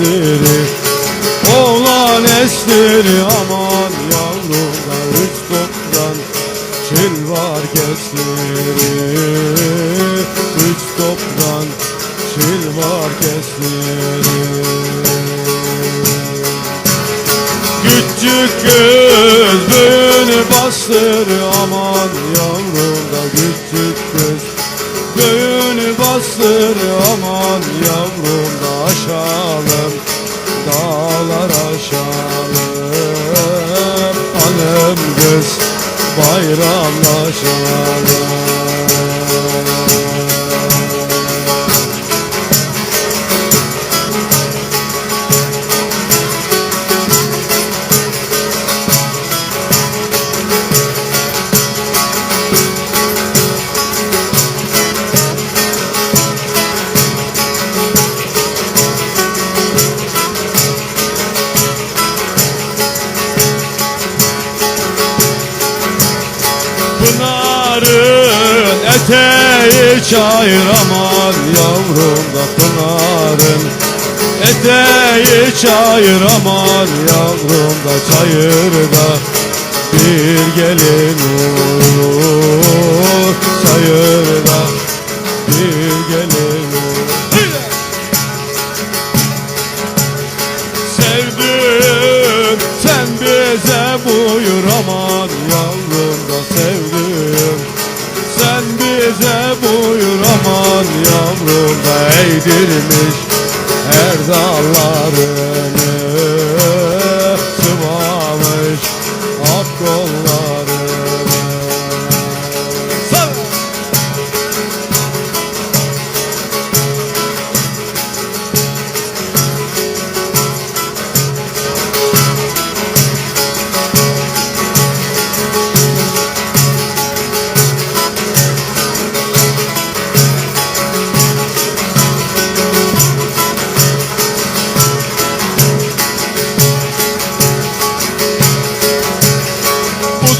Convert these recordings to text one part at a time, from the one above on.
yavrum da estiri Oğlan estiri aman yavrum üç toptan Çil var kesiri Üç toptan çil var kesiri Küçük kız büyüğünü bastır aman yavrum da küçük kız Büyüğünü bastır Dağlar aşalım Hanım kız bayramlaşalım Pınarın eteği çayır aman yavrum da Pınarın. Eteği çayır aman yavrum da çayırda bir gelin olur çayırda bize buyur aman yavrum eğdirmiş her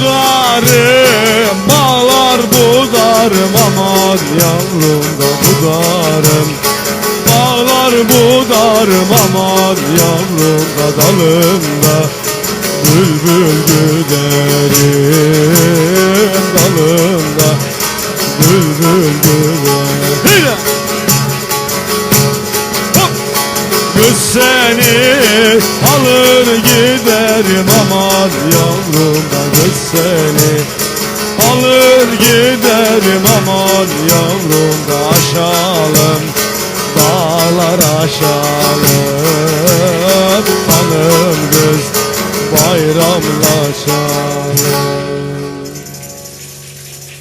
Budarım bağlar budarım aman yavrum da budarım Bağlar budarım aman yavrum da dalımda Bülbül güderim dalımda Bülbül Kız seni alır giderim aman yavrum da kız seni Alır giderim aman yavrum da Dağlar aşalım. Hanım kız bayramlaşalım